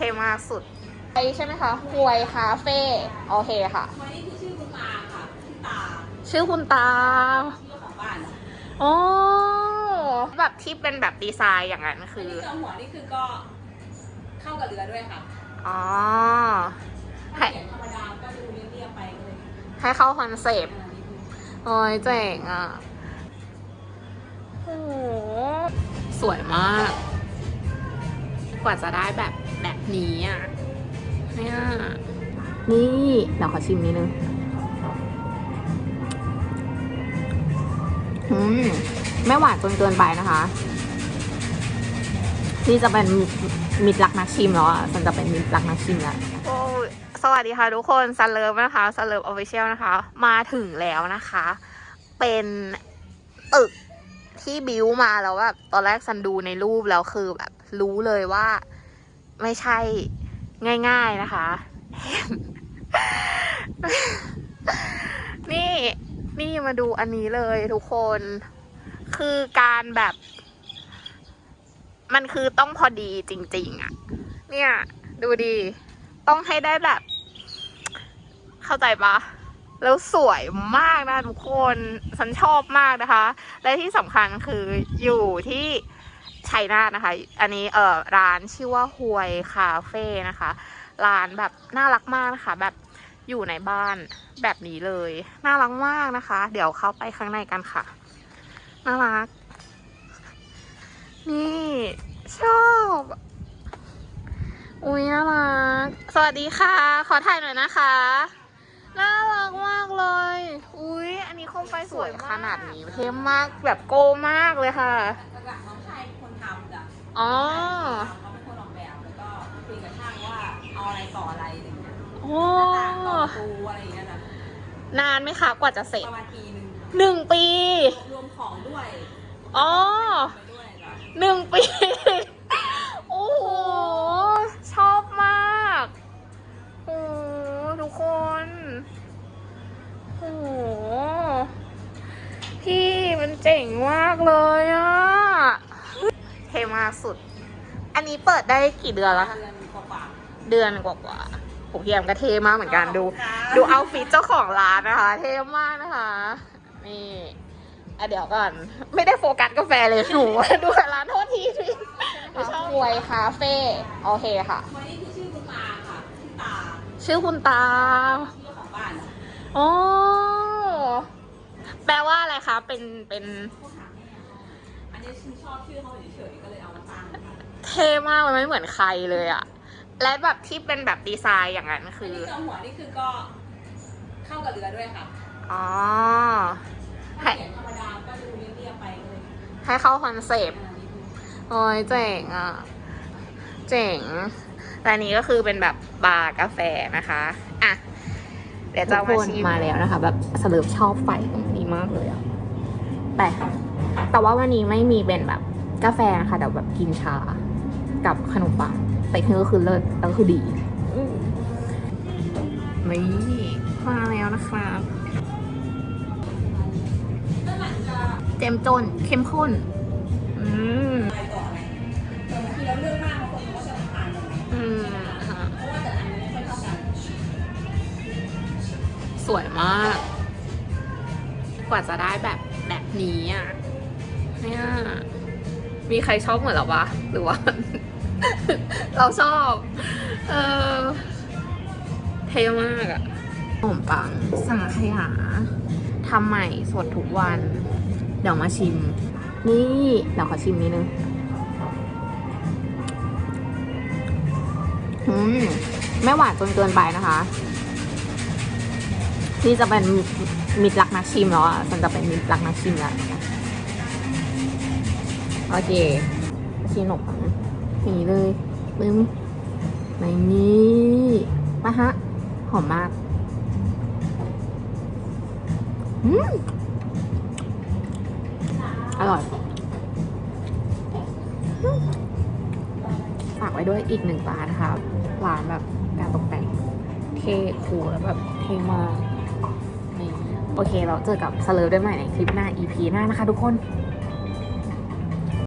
ท่มากสุดไปใช่ไหมคะหวยคาเฟ่ โอเคค่ะ วันนี้คือชื่อคุณตาค่ะคุณตาชื่อคุณตาเจ้าของบ้านอะอ๋อแบบที่เป็นแบบดีไซน์อย่างนั้นอันคือนี้จอมหัวนี่คือก็เข้ากับเรือด้วยค่ะอ๋อ ถ้าเขียนธรรมดาก็ดูเรียบๆไปก็เลยให้เข้าคอนเซปต์อ่านิดนึงโอ้ยเจ๋งอะ โอ้โห สวยมาก กว่าจะได้แบบ แบบนี้อะเนี่ยนี่เดี๋ยวขอชิมนิดนึงอืมไม่หวานจนเกินไปนะคะนี่จะเป็นมิตรรักนักชิมแล้วอะฉันจะเป็นมิตรรักนักชิมแล้วโอ้ยสวัสดีค่ะทุกคนซันเลิฟนะคะซันเลิฟออฟฟิเชียลนะคะ มาถึงแล้วนะคะ เป็นตึกที่บิวมาแล้วแบบตอนแรกซันดูในรูปแล้วคือแบบรู้เลยว่า ไม่ใช่ง่าย ๆนะคะ นี่นี่มาดูอันนี้เลยทุกคน คือการแบบ มันคือต้องพอดีจริง ๆอะเนี่ย ดูดี ต้องให้ได้แบบ เข้าใจปะแล้วสวยมากนะทุกคน ฉันชอบมากนะคะ และที่สำคัญคืออยู่ที่ ชัยนาทนะคะ อันนี้เออร้านชื่อว่าฮวยคาเฟ่นะคะ ร้านแบบน่ารักมากนะคะ แบบอยู่ในบ้านแบบนี้เลย น่ารักมากนะคะ เดี๋ยวเข้าไปข้างในกันค่ะ น่ารัก นี่ชอบอุ้ยน่ารัก สวัสดีค่ะ ขอถ่ายหน่อยนะคะ น่ารักมากเลย อุ้ยอันนี้คมไฟสวยขนาดนี้เท่มากแบบโกมากเลยค่ะ อ๋อเขาเป็นคนออกแบบแล้วก็คุยกับช่างว่าเอาอะไรต่ออะไรอะไรอย่างเงี้ยโอ้หน้าต่างต่อประตูอะไรอย่างเงี้ยจ้ะนานไหมคะกว่าจะเสร็จประมาณปีหนึ่งหนึ่งปี รวมของด้วยอ๋อไปด้วยจ้ะหนึ่งปี โอ้โห ชอบมากโอ้โหทุกคนโอ้โหพี่มันเจ๋งมากเลยอะเท่ มากสุด อันนี้เปิดได้กี่เดือนแล้วคะเดือนกว่าเดือนกว่าๆผมพี่แอมก็เท่มากเหมือนกันดูๆดูเอาฟิตเจ้าของร้านนะคะ เท่มากนะคะ นี่อะเดี๋ยวก่อน ไม่ได้โฟกัสกาแฟเลยหนู ดูแต่ร้านโทษทีทีหนูชอบหวยคาเฟ่โอเคค่ะวันนี้คือชื่อคุณตาค่ะคุณตาชื่อคุณตาเจ้าของบ้านอะอ๋อแปลว่าอะไรคะ เป็น เป็น พวกถามแม่อันนี้ฉันชอบชื่อเขาเฉยๆก็เลยเอามาตั้งค่ะเท่มากมันไม่เหมือนใครเลยอะและแบบที่เป็นแบบดีไซน์อย่างนั้นอันคือนี้จอมหัวนี่คือก็เข้ากับเรือด้วยค่ะอ๋อ ถ้าเขียนธรรมดาก็ดูเรียบๆไปก็เลยให้เข้าคอนเซปต์ อ่านิดนึงโอ้ยเจ๋งอะ เจ๋งและอันนี้ก็คือเป็นแบบบาร์กาแฟนะคะ อะ เดี๋ยวจะเอามาชิมมาแล้วนะคะ แบบสเลิฟชอบไฟตรงนี้มากเลยอะ แต่ แต่ว่าวันนี้ไม่มีเป็นแบบกาแฟนะคะแต่แบบกินชา กับขนมปัง แต่ที่ก็คือเลิศแล้วก็คือดีนี่มาแล้วนะครับแล้วหลังจะเจมจนเข้มข้น อืมไปต่ออะไรแต่บางทีเราเลือกมากบาคนเขาก็จะทานเพราะว่าแต่ละอันไม่ค่อยเท่ากันสวยมาก กว่าจะได้แบบแบบนี้อะ เนี่ยมีใครชอบเหมือนเราปะหรือว่า เราชอบ เออเท่มากอะขนมปังสังขยาทำใหม่สดทุกวัน เดี๋ยวมาชิม นี่ เดี๋ยวขอชิมนิดนึงอืมไม่หวานจนเกินไปนะคะ นี่จะเป็นมิตรรักนักชิมแล้วอะฉันจะเป็นมิตรรักนักชิมแล้ว โอเคชิมขนมปังนี่เลยปึ้มในนี้ปะฮะ หอมมากอืมอร่อย ฝากไว้ด้วยอีกหนึ่งร้านนะคะร้านแบบการตกแต่งเท่คูลแล้วแบบเท่มากนี่โอเค เราเจอกับสเลอร์ได้ใหม่ในคลิปหน้า EP หน้านะคะทุกคน